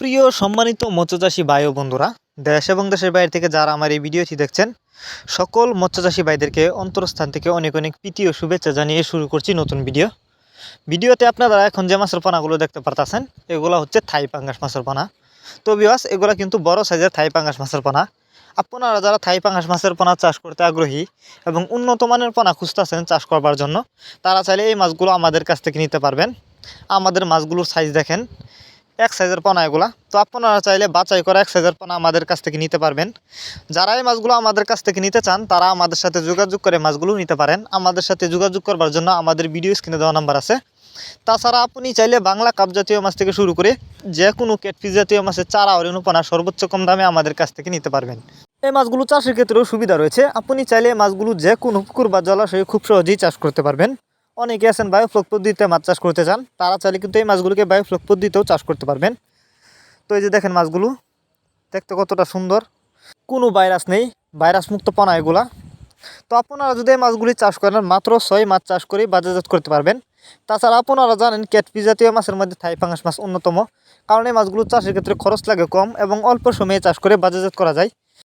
সুপ্রিয় সম্মানিত মৎস্যচাষী ভাই ও বন্ধুরা, দেশ এবং দেশের বাইরে থেকে যারা আমার এই ভিডিওটি দেখছেন, সকল মৎস্যচাষী ভাইদেরকে অন্তরস্থান থেকে অনেক অনেক প্রীতি ও শুভেচ্ছা জানিয়ে শুরু করছি নতুন ভিডিও। ভিডিওতে আপনারা এখন যে মাছের পানাগুলো দেখতে পারতেছেন, এগুলো হচ্ছে থাই পাঙ্গাস মাছের পানা। তো বিবাস এগুলো কিন্তু বড় সাইজের থাই পাঙ্গাস মাছের পানা। আপনারা যারা থাই পাঙ্গাস মাছের পোনা চাষ করতে আগ্রহী এবং উন্নত মানের পোনা খুঁজতেছেন চাষ করবার জন্য, তারা চাইলে এই মাছগুলো আমাদের কাছ থেকে নিতে পারবেন। আমাদের মাছগুলোর সাইজ দেখেন। এক সাইজের পোনা এগুলা। তো আপনারা চাইলে বাছাই করা এক সাইজের পোনা আমাদের কাছ থেকে নিতে পারবেন। যারা এই মাছগুলো আমাদের কাছ থেকে নিতে চান, তারা আমাদের সাথে যোগাযোগ করে মাছগুলো নিতে পারেন। আমাদের সাথে যোগাযোগ করবার জন্য আমাদের ভিডিও স্ক্রিনে দেওয়া নাম্বার আছে। তাছাড়া আপনি চাইলে বাংলা কাপ জাতীয় মাছ থেকে শুরু করে যে কোনো ক্যাটফিস জাতীয় মাছের চারা অরেণুপনা সর্বোচ্চ কম দামে আমাদের কাছ থেকে নিতে পারবেন। এই মাছগুলো চাষের ক্ষেত্রেও সুবিধা রয়েছে। আপনি চাইলে মাছগুলো যে কোনো পুকুর বা জলাশয়ে খুব সহজেই চাষ করতে পারবেন। অনেকে আছেন বায়ু বায়োফ্লক পদ্ধতিতে মাছ চাষ করতে চান, তারা চাইলে কিন্তু এই মাছগুলোকে বায়োফ্লক পদ্ধতিতেও চাষ করতে পারবেন। তো এই যে দেখেন মাছগুলো, দেখতে কতটা সুন্দর। কোনো ভাইরাস নেই ভাইরাস মুক্ত পানা এগুলা। তো আপনারা যদি এই মাছগুলি চাষ করেন, মাত্র ছয় মাছ চাষ করেই বাজারজাত করতে পারবেন। তাছাড়া আপনারা জানেন ক্যাটপি জাতীয় মাছের মধ্যে থাই ফাঙ্গাস মাছ অন্যতম। কারণ এই মাছগুলো চাষের ক্ষেত্রে খরচ লাগে কম এবং অল্প সময়ে চাষ করে বাজারজাত করা যায়।